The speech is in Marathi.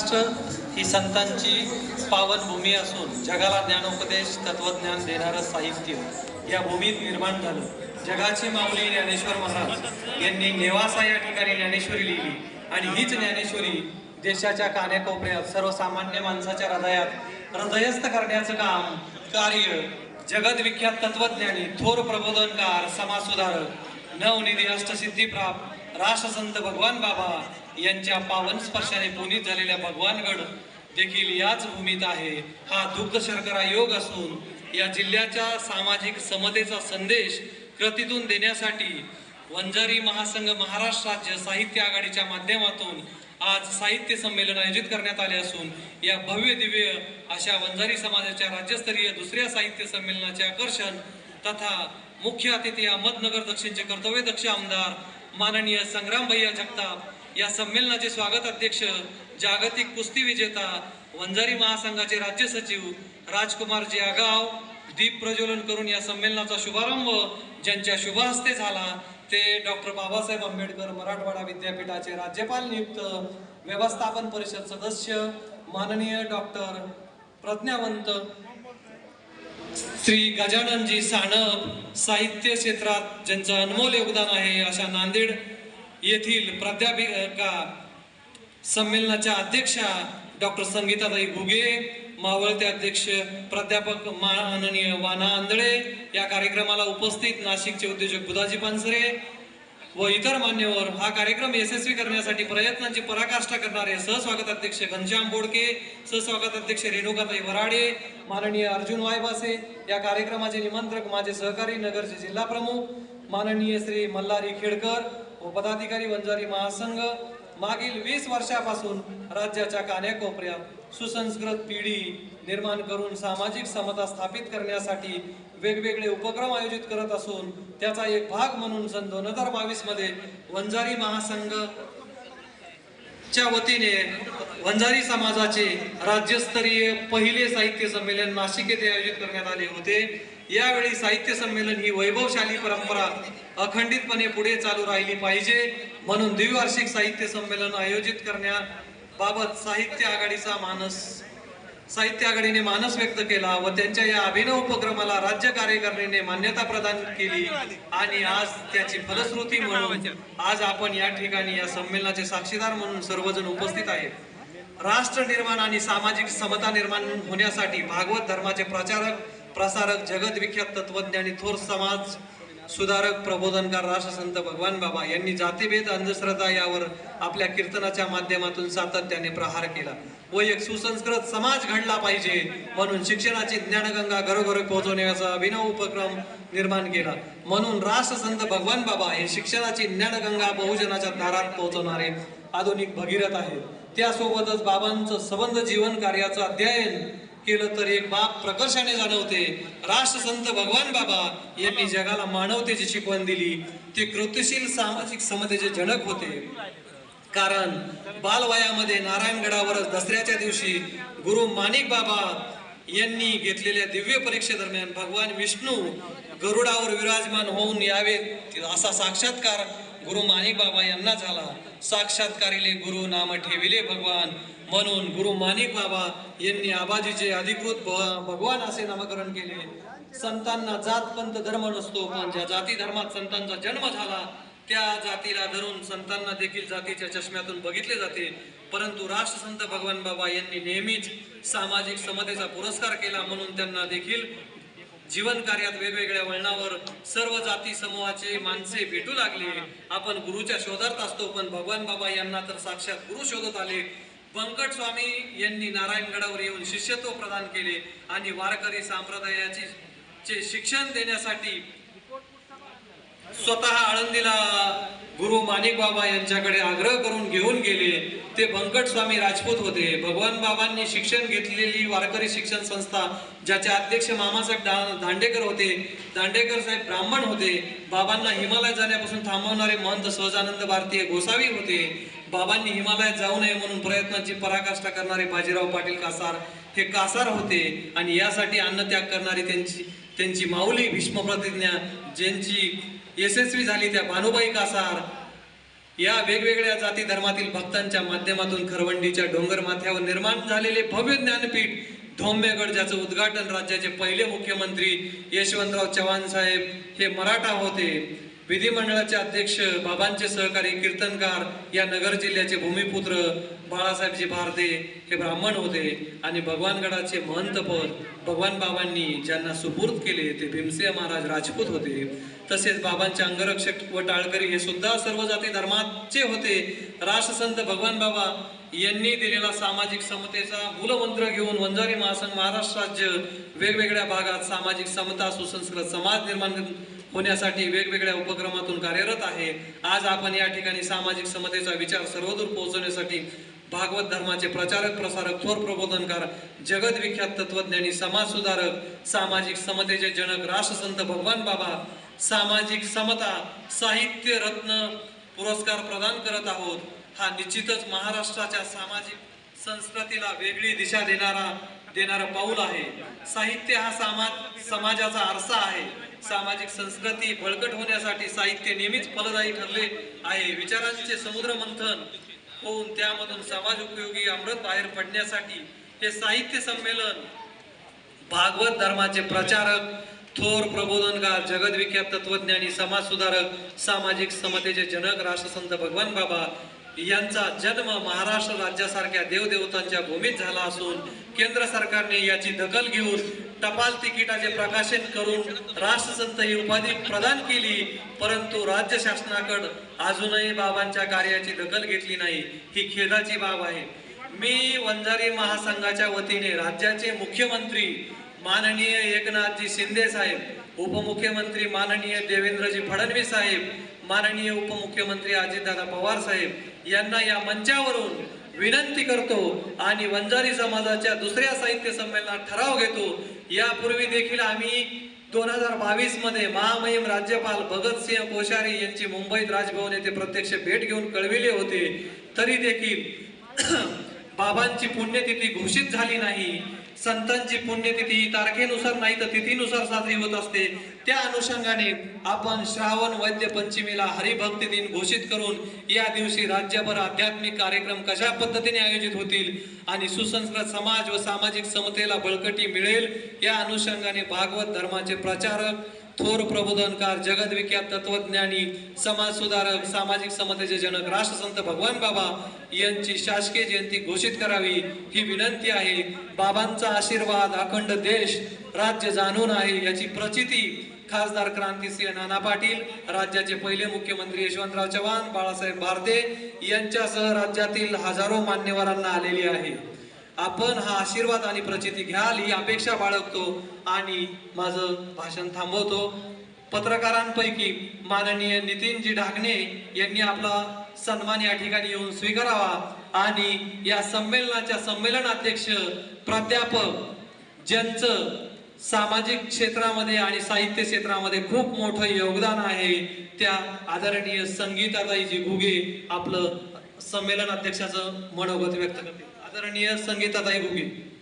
महाराष्ट्र ही संतांची पावनभूमी असून जगाला ज्ञानोपदेश तत्वज्ञान देणारं साहित्य या भूमीत निर्माण झालं. जगाची माऊली ज्ञानेश्वर महाराज यांनी नेवासा या ठिकाणी ज्ञानेश्वरी लिहिली आणि हीच ज्ञानेश्वरी देशाच्या कानेकोपऱ्यात सर्वसामान्य माणसाच्या हृदयात हृदयस्थ करण्याचं काम कार्य जगदविख्यात तत्वज्ञानी थोर प्रबोधनकार समाजसुधारक नवनिधी अष्टसिद्धी प्राप्त राष्ट्रसंत भगवान बाबा यांच्या पावन स्पर्शाने पुनीत झालेल्या भगवानगड देखील याच भूमीत आहे. हा दुग्ध शर्करा योग असून या जिल्ह्याच्या सामाजिक समतेचा संदेश कृतीतून देण्यासाठी वंजारी महासंघ महाराष्ट्र राज्य साहित्य आघाडीच्या माध्यमातून आज साहित्य संमेलन आयोजित करण्यात आले असून या भव्य दिव्य अशा वंजारी समाजाच्या राज्यस्तरीय दुसऱ्या साहित्य संमेलनाचे आकर्षण तथा मुख्य अतिथी अहमदनगर दक्षिणचे कर्तव्य दक्ष आमदार माननीय संग्राम भैया जगताप या संमेलनाचे स्वागत अध्यक्ष जागतिक कुस्ती विजेता वंजारी महासंघाचे राज्य सचिव राजकुमार आगाव दीप प्रज्वलन करून या संमेलनाचा शुभारंभ ज्यांच्या शुभहस्ते झाला ते डॉक्टर बाबासाहेब आंबेडकर मराठवाडा विद्यापीठाचे राज्यपाल नियुक्त व्यवस्थापन परिषद सदस्य माननीय डॉक्टर प्रज्ञावंत श्री गजाननजी सानप साहित्य क्षेत्रात ज्यांचं अनमोल योगदान आहे अशा नांदेड येथील प्राध्यापिका संमेलनाच्या अध्यक्षा डॉक्टर संगीताताई घुगे मावळते अध्यक्ष प्राध्यापक माननीय वाना आंधळे या कार्यक्रमाला उपस्थित नाशिकचे उद्योजक बुधाजी पानसरे व इतर मान्यवर हा कार्यक्रम यशस्वी करण्यासाठी प्रयत्नांची पराकाष्ठा करणारे सहस्वागत अध्यक्ष घनश्याम बोडके सहस्वागत अध्यक्ष रेणुकाताई वराडे माननीय अर्जुन वायबासे या कार्यक्रमाचे निमंत्रक माझे सहकारी नगरचे जिल्हा प्रमुख माननीय श्री मल्हारी खेडकर व पदाधिकारी वंजारी महासंघ मागील वीस वर्षापासून राज्याच्या कान्याकोपऱ्यात सुसंस्कृत पिढी निर्माण करून सामाजिक समता स्थापित करण्यासाठी वेगवेगळे उपक्रम आयोजित करत असून त्याचा एक भाग म्हणून सन दोन हजार बावीसमध्ये वंजारी महासंघ च्या वतीने वंजारी समाजाचे राज्यस्तरीय पहिले साहित्य संमेलन नाशिक येथे आयोजित करण्यात आले होते. यावेळी साहित्य संमेलन ही वैभवशाली परंपरा अखंडितपणे पुढे चालू राहिली पाहिजे. म्हणून द्विवार्षिक साहित्य संमेलन आयोजित करण्याबाबत साहित्य आघाडीचा मानस साहित्य आघाडीने मानस व्यक्त केला व त्यांच्या या अभिनव उपक्रमाला राज्य कार्यकारिणीने मान्यता प्रदान केली. आणि आज त्याची फलश्रुती म्हणून आज आपण या ठिकाणी या संमेलनाचे साक्षीदार म्हणून सर्वजण उपस्थित आहेत. राष्ट्र निर्माण आणि सामाजिक समता निर्माण होण्यासाठी भागवत धर्माचे प्रचारक प्रसारक जगदविख्यात तत्वज्ञानी थोर समाज सुधारक प्रबोधनकार राष्ट्रसंत भगवान बाबा यांनी जातीभेद अंधश्रद्धा यावर आपल्या कीर्तनाच्या माध्यमातून सातत्याने प्रहार केला. व एक सुसंस्कृत समाज घडला पाहिजे म्हणून शिक्षणाची ज्ञानगंगा घरोघरी पोहोचवण्याचा अभिनव उपक्रम निर्माण केला. म्हणून राष्ट्रसंत भगवान बाबा हे शिक्षणाची ज्ञानगंगा बहुजनाच्या दारात पोहोचवणारे आधुनिक भगीरथ आहेत. त्यासोबतच बाबांचं सबंध जीवन कार्याचं अध्ययन केलं तर एक बाब प्रकर्षाने जाणवते. राष्ट्रसंत भगवान बाबा यांनी जगाला मानवतेची शिकवण दिली. ते कृतीशील सामाजिक समतेचे जनक होते. कारण बालवयामध्ये नारायणगडावरच दसऱ्याच्या दिवशी गुरु माणिक बाबा यांनी घेतलेल्या दिव्य परीक्षेदरम्यान भगवान विष्णू गरुडावर विराजमान होऊन यावेत. असा साक्षात्कार गुरु माणिक बाबा यांना झाला. साक्षात्कारिले गुरु नाम ठेविले भगवान. म्हणून गुरु माणिक बाबा यांनी आबाजीचे अधिकृत भ- भगवान असे नामकरण केले. संतांना जात पंत धर्म नसतो. पण ज्या जाती धर्मात संतांचा जन्म झाला त्या जातीला धरून संतांना देखील जातीच्या चष्म्यातून बघितले जाते. परंतु राष्ट्रसंत भगवान बाबा यांनी नेहमीच सामाजिक समतेचा पुरस्कार केला. म्हणून त्यांना देखील जीवन कार्यात वेगवेगळ्या वळणावर सर्व जाती समूहाचे माणसे भेटू लागले. आपण गुरुच्या शोधात असतो पण भगवान बाबा यांना तर साक्षात गुरु शोधत आले. बंकट स्वामी यांनी नारायणगडावर येऊन शिष्यत्व प्रदान केले आणि वारकरी संप्रदायाची चे शिक्षण देण्यासाठी स्वतः आळंदीला गुरु माणिक बाबा यांच्याकडे आग्रह करून घेऊन गेले. ते बंकट स्वामी राजपूत होते. भगवान बाबांनी शिक्षण घेतलेली वारकरी शिक्षण संस्था ज्याचे अध्यक्ष मामासाहेब दा- दांडेकर होते. दांडेकर साहेब ब्राह्मण होते. बाबांना हिमालयात जाण्यापासून थांबवणारे महंत सहजानंद भारतीय गोसावी होते. बाबांनी हिमालयात जाऊ नये म्हणून प्रयत्नाची पराकाष्ठा करणारे बाजीराव पाटील कासार हे कासार होते आणि यासाठी अन्नत्याग करणारी त्यांची त्यांची माऊली भीष्म प्रतिज्ञा ज्यांची यशस्वी झाली त्या भानुबाई कासार. या वेगवेगळ्या जाती धर्मातील भक्तांच्या माध्यमातून खरवंडीच्या डोंगर माथ्यावर निर्माण झालेले भव्य ज्ञानपीठ धोंबेगड ज्याचं उद्घाटन राज्याचे पहिले मुख्यमंत्री यशवंतराव चव्हाण साहेब हे मराठा होते. विधिमंडळाचे अध्यक्ष बाबांचे सहकारी कीर्तनकार या नगर जिल्ह्याचे भूमिपुत्र बाळासाहेबजी भारते हे ब्राह्मण होते आणि भगवानगडाचे महंतपद भगवान बाबांनी ज्यांना सुपूर्द केले ते भीमसिंह महाराज राजपूत होते. तसेच बाबांचे अंगरक्षक व टाळकरी हे सुद्धा सर्व जाती धर्माचे होते. राष्ट्रसंत भगवान बाबा यांनी दिलेला सामाजिक समतेचा मूलमंत्र घेऊन वंजारी महासंघ महाराष्ट्र राज्य वेगवेगळ्या भागात सामाजिक समता सुसंस्कृत समाज निर्माण होण्यासाठी वेगवेगळ्या उपक्रमातून कार्यरत आहे. आज आपण या ठिकाणी सामाजिक समतेचा विचार सर्वदूर पोहोचवण्यासाठी भागवत धर्माचे प्रचारक प्रसारक थोर प्रबोधनकार जगदविख्यात तत्वज्ञानी समाज सुधारक सामाजिक समतेचे जनक राष्ट्रसंत भगवान बाबा सामाजिक समता साहित्य रत्न पुरस्कार प्रदान करत आहोत. हा निश्चितच महाराष्ट्राच्या सामाजिक संस्कृतीला वेगळी दिशा देणारा देणारा पाऊल आहे. साहित्य हा समाज समाजाचा आरसा आहे. सामाजिक संस्कृती बळकट होण्यासाठी साहित्य नेहमीच फलदायी ठरले आहे. विचारांचे समुद्र मंथन होऊन त्यामधून समाज उपयोगी अमृत बाहेर पडण्यासाठी हे साहित्य संमेलन भागवत धर्माचे प्रचारक थोर प्रबोधनकार जगदविख्यात तत्वज्ञानी समाज सुधारक सामाजिक समतेचे जनक राष्ट्रसंत भगवान बाबा यांचा जन्म महाराष्ट्र राज्यासारख्या देवदेवतांच्या भूमीत झाला असून केंद्र सरकारने याची दखल घेऊन टपाल तिकिटाचे प्रकाशन करून राष्ट्रसंत ही उपाधी प्रदान केली परंतु राज्य शासनाकडे अजूनही बाबांच्या कार्याची दखल घेतली नाही. ही खेदाची बाब आहे. मी वंजारी महासंघाच्या वतीने राज्याचे मुख्यमंत्री माननीय एकनाथजी शिंदे साहेब उपमुख्यमंत्री माननीय देवेंद्रजी फडणवीस साहेब माननीय उपमुख्यमंत्री अजितदादा पवार साहेब यांना या मंचावरून विनंती करतो आणि वंजारी समाजाच्या दुसऱ्या साहित्य संमेलनात ठराव घेतो. यापूर्वी देखील आम्ही दोन हजार बावीसमध्ये महामहिम राज्यपाल भगतसिंह कोश्यारी यांची मुंबईत राजभवन येथे प्रत्यक्ष भेट घेऊन कळविले होते. तरी देखील बाबांची पुण्यतिथी घोषित झाली नाही. संतांची पुण्यतिथी तारखेनुसार नाही तर तिथीनुसार साजरी होत असते. त्या अनुषंगाने आपण श्रावण वैद्य पंचमीला हरिभक्ती दिन घोषित करून या दिवशी राज्यभर आध्यात्मिक कार्यक्रम कशा पद्धतीने आयोजित होतील आणि सुसंस्कृत समाज व सामाजिक समतेला बळकटी मिळेल या अनुषंगाने भागवत धर्माचे प्रचारक थोर प्रबोधनकार जगदविख्यात तत्वज्ञानी समाज सुधारक सामाजिक समतेचे जनक राष्ट्रसंत भगवान बाबा यांची शासकीय जयंती घोषित करावी ही विनंती आहे. बाबांचा आशीर्वाद अखंड देश राज्य जाणून आहे याची प्रचिती खासदार क्रांतीसिंह नाना पाटील राज्याचे पहिले मुख्यमंत्री यशवंतराव चव्हाण बाळासाहेब भारते यांच्यासह राज्यातील हजारो मान्यवरांना आलेली आहे. आपण हा आशीर्वाद आणि प्रचिती घ्याल ही अपेक्षा बाळगतो आणि माझं भाषण थांबवतो. पत्रकारांपैकी माननीय नितीनजी ढाकणे यांनी आपला सन्मान या ठिकाणी येऊन स्वीकारावा आणि या संमेलनाच्या संमेलनाध्यक्ष प्राध्यापक ज्यांचं सामाजिक क्षेत्रामध्ये आणि साहित्य क्षेत्रामध्ये खूप मोठं योगदान आहे त्या आदरणीय संगीताताईजी घुगे आपलं संमेलन अध्यक्षाचं मनोगत व्यक्त करते आदरणीय संगीताताई घुगे